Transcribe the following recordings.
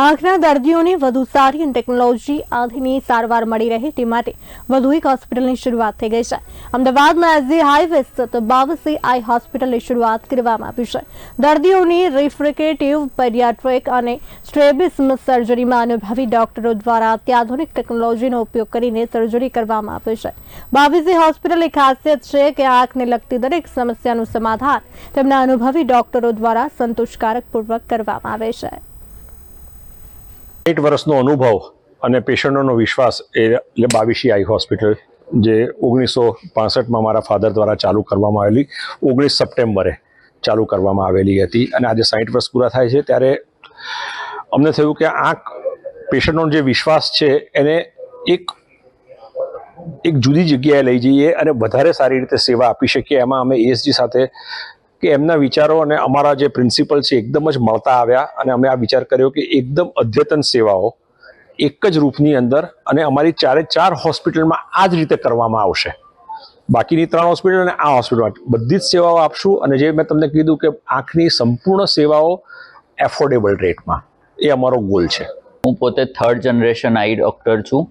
આંખના દર્દીઓને વધુ સારી અને ટેકનોલોજી આધીની સારવાર મળી રહે તે માટે વધુ એક હોસ્પિટલની શરૂઆત થઈ ગઈ છે. અમદાવાદમાં એસજી હાઈવે સ્થિત બાવસી આઈ હોસ્પિટલની શરૂઆત કરવામાં આવી છે. દર્દીઓની રિફ્રિકેટિવ પેડિયાટ્રિક અને સ્ટ્રેબિસ્મ સર્જરીમાં અનુભવી ડોક્ટરો દ્વારા અત્યાધુનિક ટેકનોલોજીનો ઉપયોગ કરીને સર્જરી કરવામાં આવે છે. બાવીસી હોસ્પિટલની ખાસિયત છે કે આંખને લગતી દરેક સમસ્યાનું સમાધાન તેમના અનુભવી ડોક્ટરો દ્વારા સંતોષકારક પૂર્વક કરવામાં આવે છે. સાઠ વર્ષનો અનુભવ અને પેશન્ટોનો વિશ્વાસ એ બાવીસી આઈ હોસ્પિટલ જે ઓગણીસો પાસઠમાં મારા ફાધર દ્વારા ચાલુ કરવામાં આવેલી, ઓગણીસ સપ્ટેમ્બરે ચાલુ કરવામાં આવેલી હતી અને આજે સાઠ વર્ષ પૂરા થાય છે. ત્યારે અમને થયું કે આ પેશન્ટનો જે વિશ્વાસ છે એને એક એક જુદી જગ્યાએ લઈ જઈએ અને વધારે સારી રીતે સેવા આપી શકીએ. એમાં અમે એએસજી સાથે કે એમના વિચારો અને અમારા જે પ્રિન્સિપલ છે એકદમ જ મળતા આવ્યા અને અમે આ વિચાર કર્યો કે એકદમ અદ્યતન સેવાઓ એક જ રૂપની અંદર અને અમારી ચારે ચાર હોસ્પિટલમાં આ જ રીતે કરવામાં આવશે. બાકીની ત્રણ હોસ્પિટલ અને આ હોસ્પિટલ બધી જ સેવાઓ આપશું અને જે મેં તમને કીધું કે આંખની સંપૂર્ણ સેવાઓ એફોર્ડેબલ રેટમાં. એ અમારો ગોલ છે. હું પોતે થર્ડ જનરેશન આઈ ડૉક્ટર છું.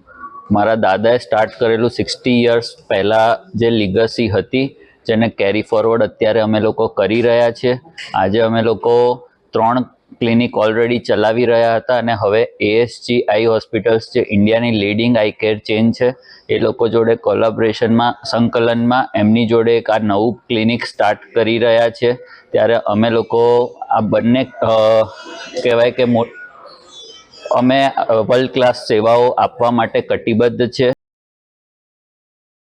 મારા દાદાએ સ્ટાર્ટ કરેલું સિક્સટી યર્સ પહેલાં જે લીગસી હતી જેને કેરી ફોરવર્ડ અત્યારે અમે લોકો કરી રહ્યા છીએ આજે અમે લોકો ત્રણ ક્લિનિક ઓલરેડી ચલાવી રહ્યા હતા અને હવે એએસજી આઈ હોસ્પિટલ્સ જે ઇન્ડિયાની લીડિંગ આઈ કેર ચેન છે, એ લોકો જોડે કોલાબરેશનમાં સંકલનમાં એમની જોડે એક આ નવું ક્લિનિક સ્ટાર્ટ કરી રહ્યા છે. ત્યારે અમે લોકો આ બંને કહેવાય કે મો, અમે વર્લ્ડ ક્લાસ સેવાઓ આપવા માટે કટિબદ્ધ છે.